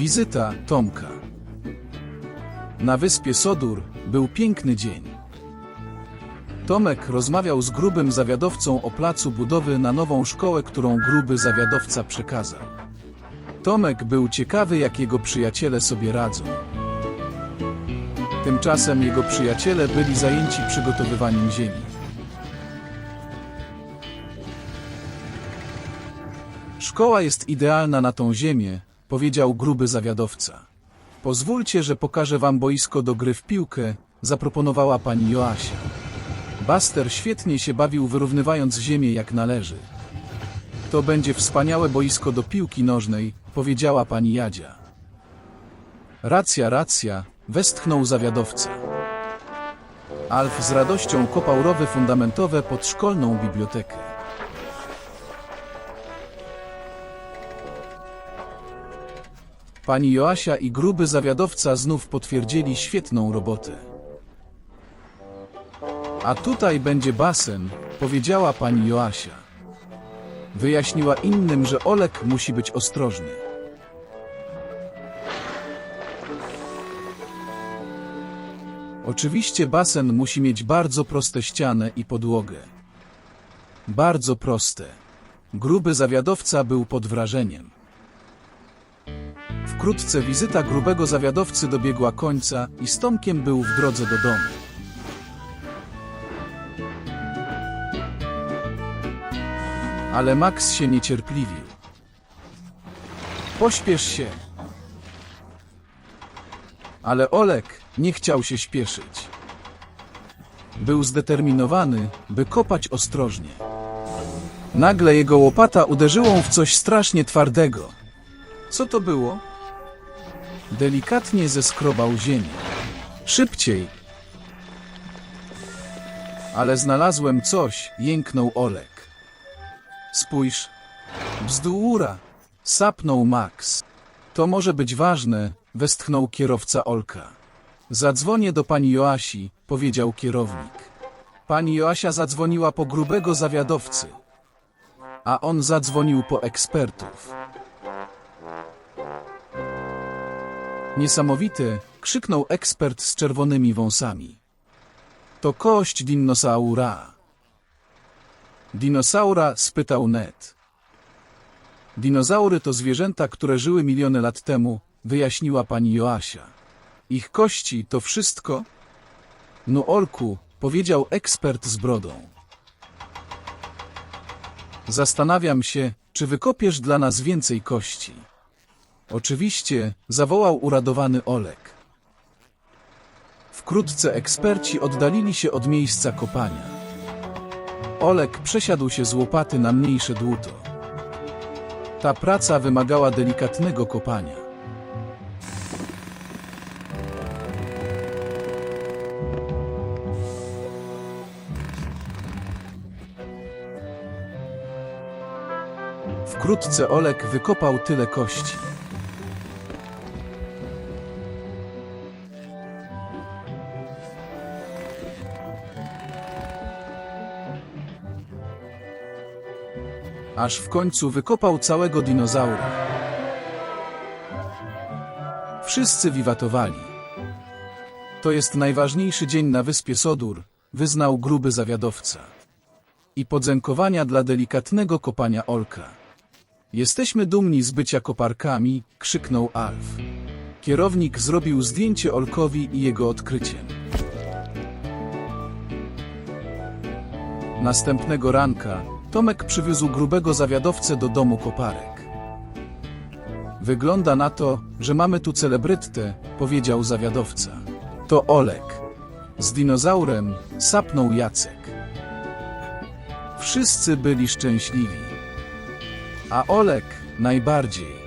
Wizyta Tomka. Na wyspie Sodur był piękny dzień. Tomek rozmawiał z grubym zawiadowcą o placu budowy na nową szkołę, którą gruby zawiadowca przekazał. Tomek był ciekawy, jak jego przyjaciele sobie radzą. Tymczasem jego przyjaciele byli zajęci przygotowywaniem ziemi. Szkoła jest idealna na tą ziemię, powiedział gruby zawiadowca. Pozwólcie, że pokażę wam boisko do gry w piłkę, zaproponowała pani Joasia. Buster świetnie się bawił wyrównywając ziemię jak należy. To będzie wspaniałe boisko do piłki nożnej, powiedziała pani Jadzia. Racja, racja, westchnął zawiadowca. Alf z radością kopał rowy fundamentowe pod szkolną bibliotekę. Pani Joasia i gruby zawiadowca znów potwierdzili świetną robotę. A tutaj będzie basen, powiedziała pani Joasia. Wyjaśniła innym, że Olek musi być ostrożny. Oczywiście basen musi mieć bardzo proste ściany i podłogę. Bardzo proste. Gruby zawiadowca był pod wrażeniem. Wkrótce wizyta grubego zawiadowcy dobiegła końca i z Tomkiem był w drodze do domu. Ale Max się niecierpliwił. Pośpiesz się. Ale Olek nie chciał się śpieszyć. Był zdeterminowany, by kopać ostrożnie. Nagle jego łopata uderzyła w coś strasznie twardego. Co to było? Delikatnie zeskrobał ziemię. Szybciej! Ale znalazłem coś, jęknął Olek. Spójrz. Bzdura! Sapnął Max. To może być ważne, westchnął kierowca Olka. Zadzwonię do pani Joasi, powiedział kierownik. Pani Joasia zadzwoniła po grubego zawiadowcy. A on zadzwonił po ekspertów. Niesamowite, krzyknął ekspert z czerwonymi wąsami. To kość dinosaura. Dinosaura? spytał Ned. Dinozaury to zwierzęta, które żyły miliony lat temu, wyjaśniła pani Joasia. Ich kości to wszystko? No Olku, powiedział ekspert z brodą. Zastanawiam się, czy wykopiesz dla nas więcej kości. Oczywiście, zawołał uradowany Olek. Wkrótce eksperci oddalili się od miejsca kopania. Olek przesiadł się z łopaty na mniejsze dłuto. Ta praca wymagała delikatnego kopania. Wkrótce Olek wykopał tyle kości. Aż w końcu wykopał całego dinozaura. Wszyscy wiwatowali. To jest najważniejszy dzień na wyspie Sodur, wyznał gruby zawiadowca. I podziękowania dla delikatnego kopania Olka. Jesteśmy dumni z bycia koparkami, krzyknął Alf. Kierownik zrobił zdjęcie Olkowi i jego odkryciem. Następnego ranka Tomek przywiózł grubego zawiadowcę do domu koparek. Wygląda na to, że mamy tu celebrytę, powiedział zawiadowca. To Olek. Z dinozaurem sapnął Jacek. Wszyscy byli szczęśliwi. A Olek najbardziej.